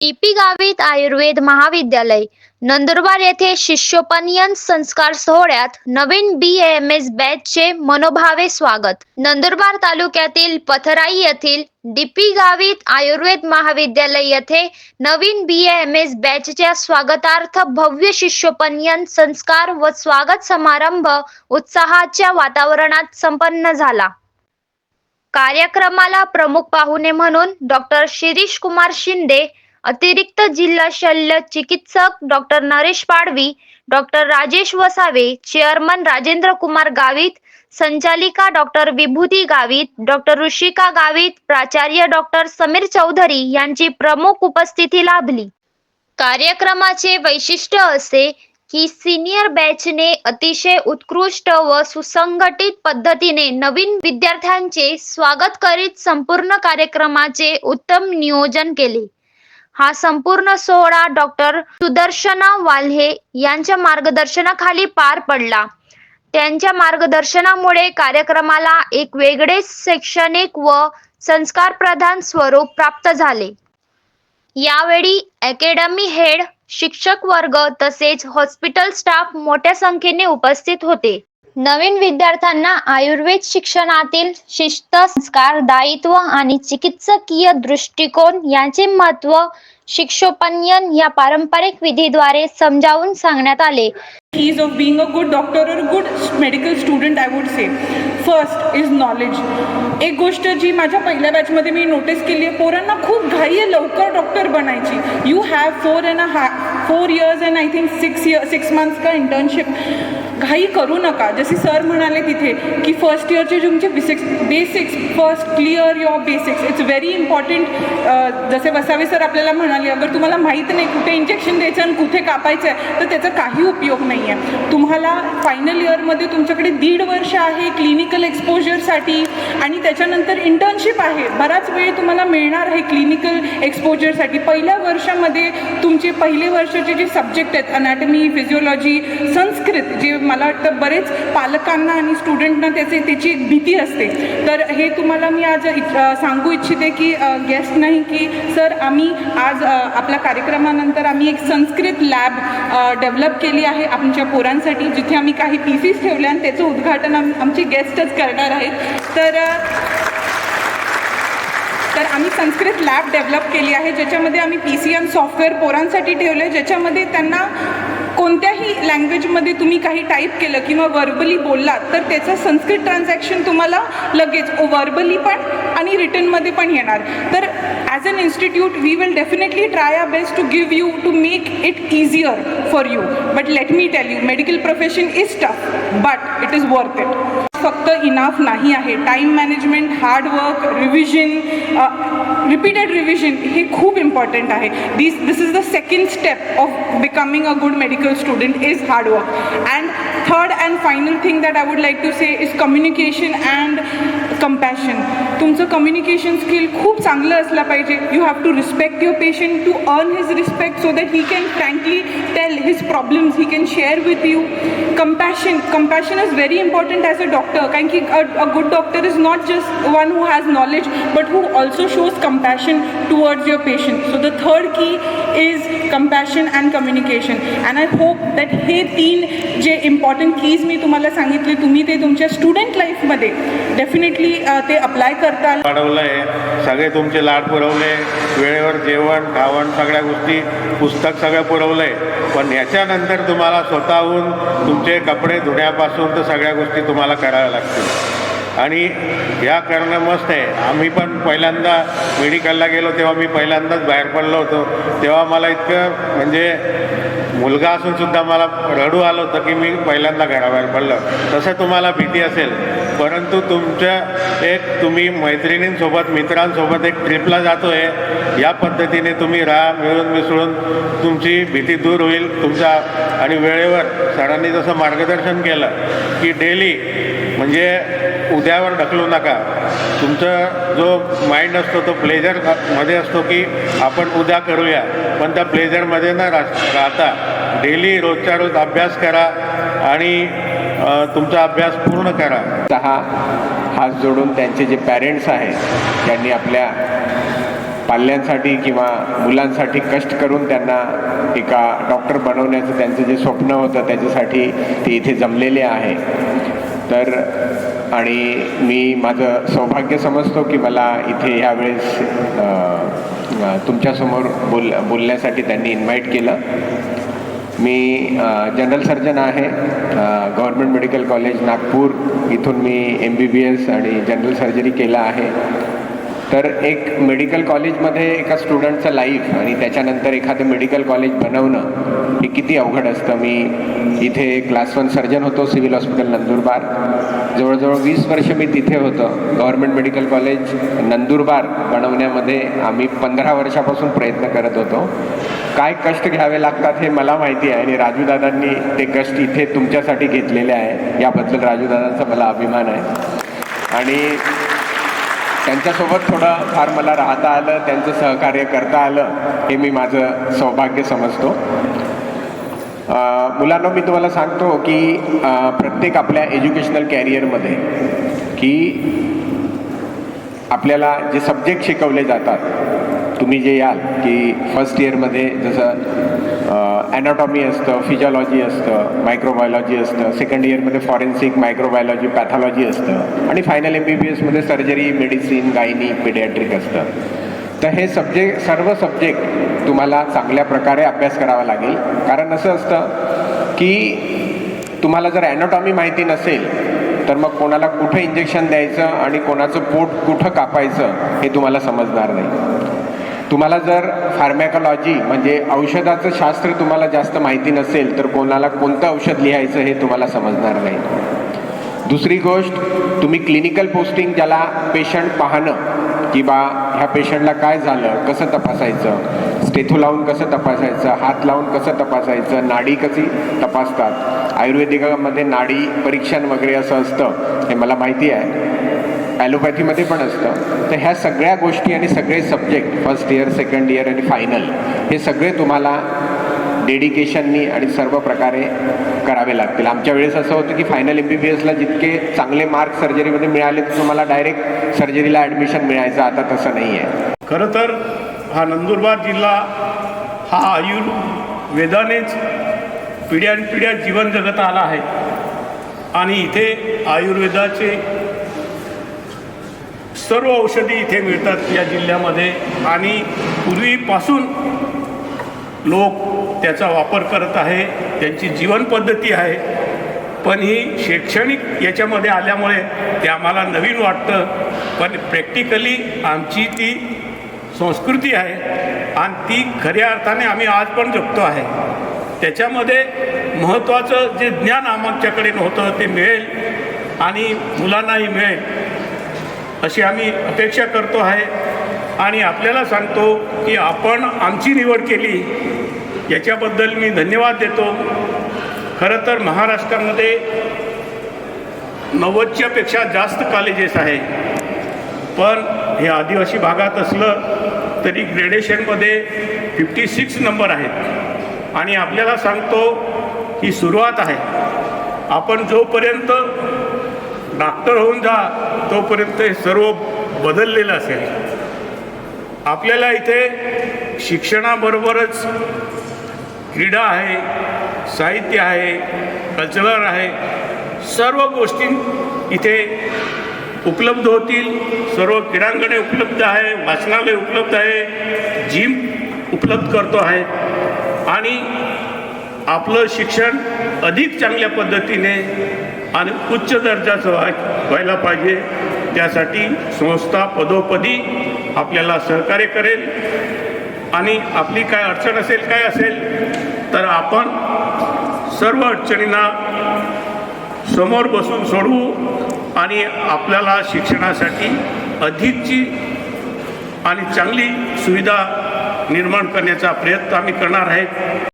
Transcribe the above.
TP Gavit Ayurveda महाविद्यालय नंदुरबार येथे शिष्योपनयन संस्कार सोहळ्यात नवीन बी एम एस बॅचचे मनोभावे स्वागत. नंदुरबार तालुक्यातील पथराई येथील डीपी गावित आयुर्वेद महाविद्यालय येथे नवीन बी एम एस बॅचच्या स्वागतार्थ भव्य शिष्योपनयन संस्कार व स्वागत समारंभ उत्साहाच्या वातावरणात संपन्न झाला. कार्यक्रमाला प्रमुख पाहुणे म्हणून डॉक्टर शिरीष कुमार शिंदे अतिरिक्त जिल्हा शल्य चिकित्सक doctor Naresh Padvi doctor Rajesh Vasave chairman Rajendra Kumar Gavit संचालिका डॉक्टर विभूती गावित डॉक्टर ऋषिका गावित प्राचार्य डॉक्टर समीर चौधरी यांची प्रमुख उपस्थिती लाभली. कार्यक्रमाचे वैशिष्ट्य असे की सिनियर बॅचने अतिशय उत्कृष्ट व सुसंघटित पद्धतीने नवीन विद्यार्थ्यांचे स्वागत करीत संपूर्ण कार्यक्रमाचे उत्तम नियोजन केले. हा संपूर्ण सोहळा डॉक्टर सुदर्शना वाल्हे यांच्या मार्गदर्शनाखाली पार पडला. त्यांच्या मार्गदर्शनामुळे कार्यक्रमाला एक वेगळेच शैक्षणिक व संस्कारप्रधान स्वरूप प्राप्त झाले. यावेळी अकॅडमी हेड शिक्षक वर्ग तसेच हॉस्पिटल स्टाफ मोठ्या संख्येने उपस्थित होते. नवीन विद्यार्थ्यांना आयुर्वेद शिक्षणातील शिस्त संस्कार दायित्व आणि चिकित्सकीय दृष्टिकोन यांचे महत्त्व शिक्षोपन्यन या पारंपरिक विधीद्वारे समजावून सांगण्यात आले ही of being a good doctor or a good medical student I. First is knowledge एक गोष्ट जी माझ्या पहिल्या बॅचमध्ये मी नोटीस केली आहे पोरांना खूप घाई आहे लवकर डॉक्टर बनायची. You have four and a हा four years and I think six year six months का इंटर्नशिप घाई करू नका. जसे सर म्हणाले तिथे की फर्स्ट इयरचे तुमचे basics basics first clear your basics it's very important जसे वसावे सर आपल्याला म्हणाले अगर तुम्हाला माहीत नाही कुठे इंजेक्शन द्यायचं आणि कुठे कापायचं आहे तर त्याचा काही उपयोग नाही आहे तुम्हाला फायनल इयरमध्ये तुमच्याकडे दीड वर्ष आहे क्लिनिकल एक्सपोजरसाठी आणि त्याच्यानंतर इंटर्नशिप आहे. बराच वेळ तुम्हाला मिळणार आहे क्लिनिकल एक्सपोजरसाठी पहिल्या वर्षामध्ये तुमचे पहिले वर्षाचे जे सब्जेक्ट आहेत अनॅटमी फिजिओलॉजी संस्कृत जे मला वाटतं बरेच पालकांना आणि स्टुडंटना त्याचे त्याची एक भीती असते. तर हे तुम्हाला मी आज सांगू इच्छिते की गेस्ट नाही की सर आम्ही आज आपल्या कार्यक्रमानंतर आम्ही एक संस्कृत लॅब डेव्हलप केली आहे आमच्या पोरांसाठी जिथे आम्ही काही पीसीस ठेवले आणि त्याचं उद्घाटन आम आमचे गेस्टच करणार आहेत. तर तर आम्ही संस्कृत लॅब डेव्हलप केली आहे ज्याच्यामध्ये आम्ही पी सी एम सॉफ्टवेअर पोरांसाठी ठेवलं आहे ज्याच्यामध्ये त्यांना कोणत्याही लँग्वेजमध्ये तुम्ही काही टाईप केलं किंवा वर्बली बोललात तर त्याचं संस्कृत ट्रान्झॅक्शन तुम्हाला लगेच वर्बली पण आणि रिटर्नमध्ये पण येणार. तर as an institute, we will definitely try our best to give you, to make it easier for you. But let me tell you, medical profession is tough, but it is worth it. फक्त enough नाही आहे. Time management hard work revision repeated revision हे खूप important आहे. दिस दिस is the second step of becoming a good medical student is hard work and third and final thing that I would like to say is communication and compassion तुमचं communication skill खूप चांगलं असलं पाहिजे. You have to respect your patient to earn his respect so that he can frankly tail his problems he can share with you compassion compassion is very important as a doctor doctor good doctor is not just one who has knowledge but who also shows compassion towards your patient. So the third key is compassion and communication and I hope that हे तीन जे important keys मी तुम्हाला सांगितले तुम्ही ते तुमच्या student लाईफमध्ये definitely ते अप्लाय करताल. वाढवलं आहे सगळे तुमचे लाड पुरवले. वेळेवर जेवण खावण सगळ्या गोष्टी पुस्तक सगळं पुरवलं आहे पण याच्यानंतर तुम्हाला स्वतःहून तुमचे कपडे धुण्यापासून तर सगळ्या गोष्टी तुम्हाला कराव्या लागतील. आणि या करणं मस्त आहे. आम्ही पण पहिल्यांदा मेडिकलला गेलो तेव्हा मी पहिल्यांदाच बाहेर पडलो होतो. तेव्हा मला इतकं म्हणजे मुलगा असूनसुद्धा मला रडू आलं होतं की मी पहिल्यांदा घराबाहेर पडलं. तसं तुम्हाला भीती असेल परंतु तुमच्या एक तुम्ही मैत्रिणींसोबत मित्रांसोबत एक ट्रिपला जातो आहे या पद्धतीने तुम्ही राहा मिळून मिसळून तुमची भीती दूर होईल. तुमचा आणि वेळेवर सरांनी जसं मार्गदर्शन केलं की डेली म्हणजे उद्यावर ढकलू नका. तुमचं जो माइंड असतो तो प्लेजरमध्ये असतो की आपण उद्या करूया. पण त्या प्लेजरमध्ये न राहता डेली रोजच्या रोज अभ्यास करा आणि तुमचा अभ्यास पूर्ण करा. सहा हात जोडून त्यांचे जे पॅरेंट्स आहेत त्यांनी आपल्या पाल्यांसाठी किंवा मुलांसाठी कष्ट करून त्यांना एका डॉक्टर बनवण्याचं त्यांचं जे स्वप्न होतं त्याच्यासाठी ते इथे जमलेले आहे. तर आणि मी माझं सौभाग्य समजतो की मला इथे यावेळेस तुमच्यासमोर बोल बोलण्यासाठी त्यांनी इन्व्हाइट केलं. मी जनरल सर्जन आहे गव्हर्मेंट मेडिकल कॉलेज नागपूर. इथून मी एम बी बी एस आणि जनरल सर्जरी केलं आहे. तर एक मेडिकल कॉलेजमध्ये एका स्टुडंटचं लाईफ आणि त्याच्यानंतर एखादं मेडिकल कॉलेज बनवणं हे किती अवघड असतं. मी इथे क्लास वन सर्जन होतो सिव्हिल हॉस्पिटल नंदुरबार. जवळजवळ वीस वर्ष मी तिथे होतो. गव्हर्मेंट मेडिकल कॉलेज नंदुरबार बनवण्यामध्ये आम्ही पंधरा वर्षापासून प्रयत्न करत होतो. काय कष्ट घ्यावे लागतात हे मला माहिती आहे आणि राजूदादांनी ते कष्ट इथे तुमच्यासाठी घेतलेले आहे. याबद्दल राजूदादांचा मला अभिमान आहे. आणि त्यांच्यासोबत थोडं फार मला राहता आलं त्यांचं सहकार्य करता आलं हे मी माझं सौभाग्य समजतो. मुलांना मी तुम्हाला सांगतो की प्रत्येक आपल्या एज्युकेशनल कॅरियरमध्ये की आपल्याला जे सब्जेक्ट शिकवले जातात तुम्ही जे याल की फर्स्ट इयरमध्ये जसं ॲनाटॉमी असतं फिजिओलॉजी असतं मायक्रोबायोलॉजी असतं सेकंड इयरमध्ये फॉरेन्सिक मायक्रोबायोलॉजी पॅथॉलॉजी असतं आणि फायनल एम बी बी एसमध्ये सर्जरी मेडिसिन गायनी पिडियाट्रिक असतं. तर हे सब्जेक्ट सर्व सब्जेक्ट तुम्हाला चांगल्या प्रकारे अभ्यास करावा लागेल. कारण असं असतं की तुम्हाला जर ॲनाटॉमी माहिती नसेल तर मग कोणाला कुठं इंजेक्शन द्यायचं आणि कोणाचं पोट कुठं कापायचं हे तुम्हाला समजणार नाही. तुम्हाला जर फार्मॅकॉलॉजी म्हणजे औषधाचं शास्त्र तुम्हाला जास्त माहिती नसेल तर कोणाला कोणतं औषध लिहायचं हे तुम्हाला समजणार नाही. दुसरी गोष्ट तुम्ही क्लिनिकल पोस्टिंग ज्याला पेशंट पाहणं की बा ह्या पेशंटला काय झालं कसं तपासायचं स्टेथू लावून कसं तपासायचं हात लावून कसं तपासायचं नाडी कशी तपासतात आयुर्वेदिकामध्ये नाडी परीक्षण वगैरे असं असतं हे मला माहिती आहे. ॲलोपॅथीमध्ये पण असतं. तर ह्या सगळ्या गोष्टी आणि सगळे subject first year second year आणि फायनल हे सगळे तुम्हाला डेडिकेशननी आणि सर्व प्रकारे करावे लागतील. आमच्या वेळेस असं होतं की फायनल एम बी बी एसला जितके चांगले मार्क सर्जरीमध्ये मिळाले तर तुम्हाला डायरेक्ट सर्जरीला ॲडमिशन मिळायचं आता तसं नाही आहे खरं तर हा नंदुरबार जिल्हा हा आयुर्वेदानेच पिढ्यान पिढ्या जीवन जगत आला आहे. आणि इथे आयुर्वेदाचे सर्व औषधी इथे मिळतात या जिल्ह्यामध्ये. आणि पूर्वीपासून लोक त्याचा वापर करत आहे. त्यांची जीवनपद्धती आहे. पण ही शैक्षणिक याच्यामध्ये आल्यामुळे ते आम्हाला नवीन वाटतं. पण प्रॅक्टिकली आमची ती संस्कृती आहे. आणि ती खऱ्या अर्थाने आम्ही आज पण जगतो आहे. त्याच्यामध्ये महत्त्वाचं जे ज्ञान आमच्याकडे नव्हतं ते मिळेल. आणि मुलांनाही मिळेल. अशी आम्ही अपेक्षा करतो आहे. आणि आपल्याला सांगतो की आपण आमची निवड केली याच्याबद्दल मी धन्यवाद देतो. खरं तर महाराष्ट्रामध्ये नव्वदच्यापेक्षा जास्त कॉलेजेस आहे. पण हे आदिवासी भागात असलं तरी ग्रेडेशनमध्ये फिफ्टी सिक्स नंबर आहेत. आणि आपल्याला सांगतो ही सुरुवात आहे. आपण जोपर्यंत डॉक्टर होऊन जा तोपर्यंत हे सर्व बदललेलं असेल. आपल्याला इथे शिक्षणाबरोबरच क्रीडा आहे साहित्य आहे कल्चरल आहे सर्व गोष्टी इथे उपलब्ध होतील. सर्व क्रीडांगणे उपलब्ध आहे वाचनालय उपलब्ध आहे जिम उपलब्ध करतो आहे. आणि आपलं शिक्षण अधिक चांगल्या पद्धतीने आणि उच्च दर्जाचं व्हाय व्हायला पाहिजे. त्यासाठी संस्था पदोपदी आपल्याला सहकार्य करेल. आणि आपली काय अडचण असेल काय असेल तर आपण सर्व अडचणींना समोर बसून सोडवू आणि आपल्याला शिक्षणासाठी अधिकची आणि चांगली सुविधा निर्माण करण्याचा प्रयत्न आम्ही करणार आहे